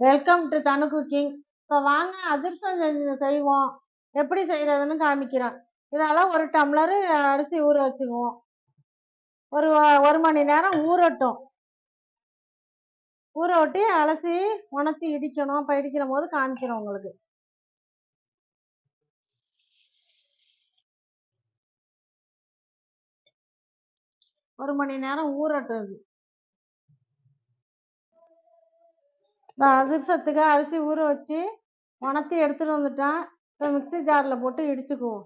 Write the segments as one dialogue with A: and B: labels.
A: Welcome to Thanu cooking இப்போ வாங்க அதிர்சம் செஞ்சு செய்வோம். எப்படி செய்கிறதுன்னு காமிக்கிறேன். இதெல்லாம் ஒரு டம்ளரு அரிசி ஊற வச்சுக்குவோம். ஒரு ஒரு மணி நேரம் ஊறட்டும். ஊற ஒட்டி அலசி உணர்த்தி இடிக்கணும். அப்போ இடிக்கிற போது காமிக்கிறோம் உங்களுக்கு. ஒரு மணி நேரம் ஊறட்டும் இது நான் அதிர்ஷ்டத்துக்கு அரிசி ஊற வச்சு உணர்த்தி எடுத்துட்டு வந்துட்டேன். இப்போ மிக்ஸி ஜாரில் போட்டு இடிச்சுக்குவோம்.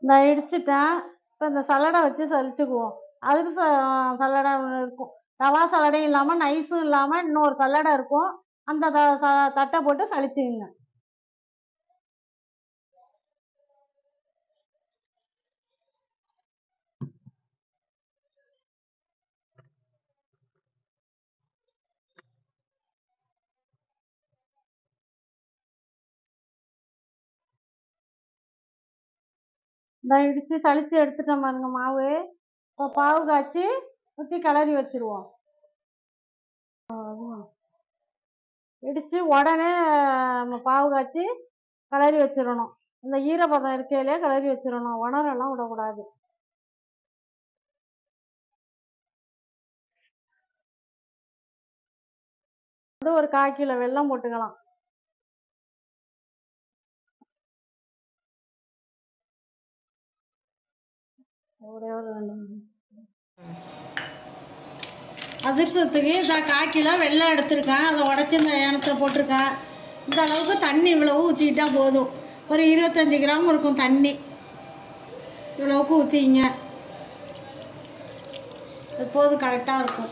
A: நான் இடிச்சிட்டேன். இப்போ இந்த சல்லடை வச்சு சலிச்சுக்குவோம். அதுக்கு ச- சல்லடை இருக்கும். ரவா சல்லடையும் இல்லாமல் நைஸும் இல்லாமல் இன்னொரு சல்லடை இருக்கும். அந்த த- ச- தட்டை போட்டு சலிச்சுக்குங்க. இந்த இடித்து சளிச்சு எடுத்துட்டோம் பாருங்க மாவு. இப்போ பாவு காய்ச்சி ஊற்றி கிளறி வச்சிருவோம். இடித்து உடனே நம்ம பாவு காய்ச்சி கிளறி வச்சிடணும். இந்த ஈரப்பதம் இருக்கையிலே கிளறி வச்சிடணும். உணரெல்லாம் விடக்கூடாது. ஒரு கால் கிலோ வெல்லம் போட்டுக்கலாம். ஒரே ஒரு ரெண்டு அதிர்ஷ்டத்துக்கு இதை கால் வெள்ளம் எடுத்திருக்கேன் அதை உடச்சி இந்த ஏனத்தில் போட்டிருக்கேன் இந்த அளவுக்கு தண்ணி இவ்வளவு ஊற்றிக்கிட்டா போதும். ஒரு இருபத்தஞ்சி கிராம் இருக்கும் தண்ணி. இவ்வளவுக்கு ஊற்றிங்க எப்போதும் கரெக்டாக இருக்கும்.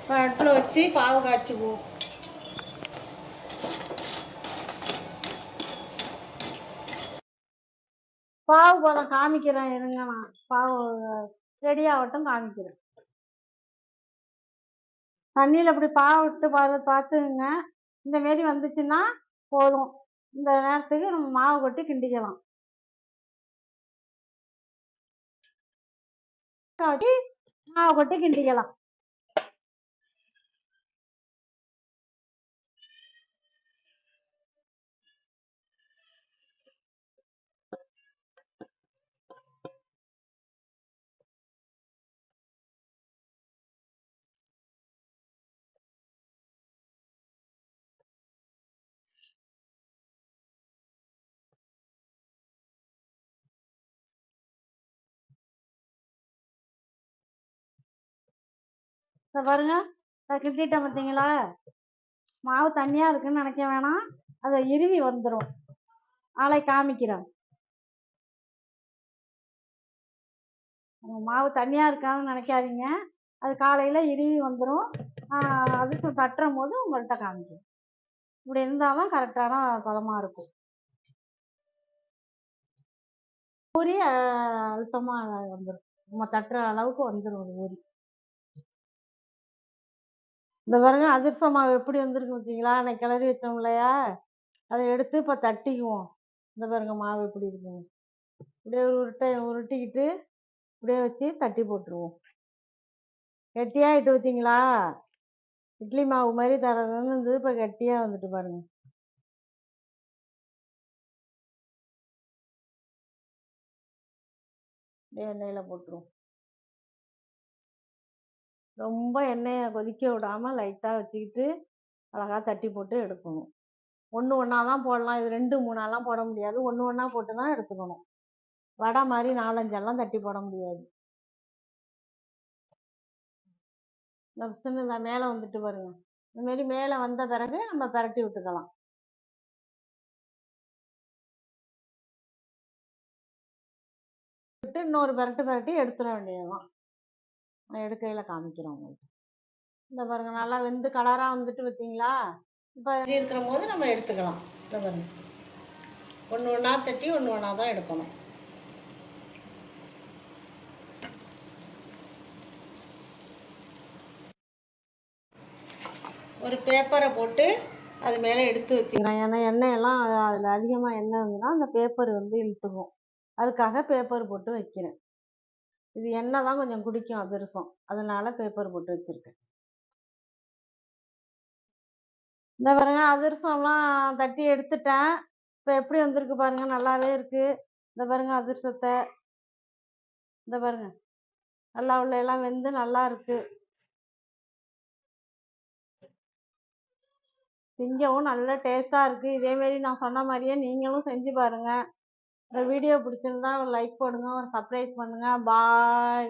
A: இப்போ அடுப்பில் வச்சு பாவு காய்ச்சிக்குவோம். பாவு பழம் காமிக்கிறேன் இருங்க நான் பாவு ரெடியாகட்டும் காமிக்கிறேன். தண்ணியில் இப்படி பாவிட்டு விட்டு பாரு பார்த்துங்க இந்த மாரி வந்துச்சுன்னா போதும். இந்த நேரத்துக்கு நம்ம மாவு கொட்டி கிண்டிக்கலாம். மாவு கொட்டி கிண்டிக்கலாம். பாருங்க. இதை கிண்டிட்டேன் பார்த்தீங்களா மாவு தண்ணியாக இருக்குன்னு நினைக்க வேணாம். அதை இறுவி வந்துடும் ஆளை காமிக்கிறேன். மாவு தண்ணியாக இருக்கான்னு நினைக்காதீங்க. அது காலையில் இறுவி வந்துடும் அதுக்கு தட்டுற போது உங்கள்கிட்ட காமிக்கிறேன். இப்படி இருந்தால் தான் கரெக்டான பதமாக இருக்கும். ஊறி அழுத்தமாக வந்துடும் நம்ம தட்டுற அளவுக்கு வந்துடும் ஒரு ஊறி. இந்த பாருங்க அதிர்ஷ்ட மாவு எப்படி வந்திருக்கு பார்த்தீங்களா? நான் கிளறி வச்சோம் இல்லையா அதை எடுத்து இப்போ தட்டிக்குவோம். இந்த பாருங்க மாவு எப்படி இருக்குங்க இப்படியே ஒரு உருட்டை உருட்டிக்கிட்டு இப்படியே வச்சு தட்டி போட்டுருவோம். கெட்டியாகிட்டு பார்த்தீங்களா? இட்லி மாவு மாதிரி தரதுன்னு வந்து இப்போ கெட்டியாக வந்துட்டு பாருங்க. அப்படியே எண்ணெயில் போட்டுருவோம். ரொம்ப எண்ணெயை கொதிக்க விடாமல் லைட்டாக வச்சுக்கிட்டு அழகா தட்டி போட்டு எடுக்கணும். ஒன்று ஒன்றா தான் போடலாம். இது ரெண்டு மூணாலாம் போட முடியாது. ஒன்று ஒன்றா போட்டு தான் எடுத்துக்கணும். வடை மாதிரி நாலஞ்செல்லாம் தட்டி போட முடியாது. இந்த மேலே வந்துட்டு பாருங்க. இந்தமாரி மேலே வந்த பிறகு நம்ம பரட்டி விட்டுக்கலாம். விட்டு இன்னொரு பரட்டு பிரட்டி எடுத்துட வேண்டியதுதான். எடுக்கையில் காமிக்கிறேன் உங்களுக்கு இந்த பாருங்க நல்லா வெந்து கலராக வந்துட்டு பார்த்தீங்களா இப்போ இருக்கிற போது நம்ம எடுத்துக்கலாம். இந்த பாருங்க. ஒன்று ஒன்றா தட்டி ஒன்று ஒன்றா தான் எடுக்கணும். ஒரு பேப்பரை போட்டு அது மேலே எடுத்து வச்சுக்கிறேன் ஏன்னா எண்ணெயெல்லாம் அதில் அதிகமாக எண்ணெய் இருந்ததுன்னா அந்த பேப்பர் வந்து இழுத்துக்கும். அதுக்காக பேப்பர் போட்டு வைக்கிறேன். இது எண்ணெய் தான் கொஞ்சம் குடிக்கும் அதிரசம். அதனால பேப்பர் போட்டு வச்சுருக்கேன். இந்த பாருங்க அதிரசம்லாம் தட்டி எடுத்துட்டேன். இப்போ எப்படி வந்திருக்கு பாருங்க நல்லாவே இருக்குது இந்த பாருங்க அதிரசத்தை. இந்த பாருங்க நல்லா உள்ள எல்லாம் வெந்து நல்லா இருக்கு. திங்கவும் நல்ல டேஸ்ட்டாக இருக்குது இதேமாரி நான் சொன்ன மாதிரியே நீங்களும் செஞ்சு பாருங்கள் இந்த வீடியோ பிடிச்சிருந்தா ஒரு லைக் போடுங்க ஒரு சப்ஸ்கிரைப் பண்ணுங்கள் பாய்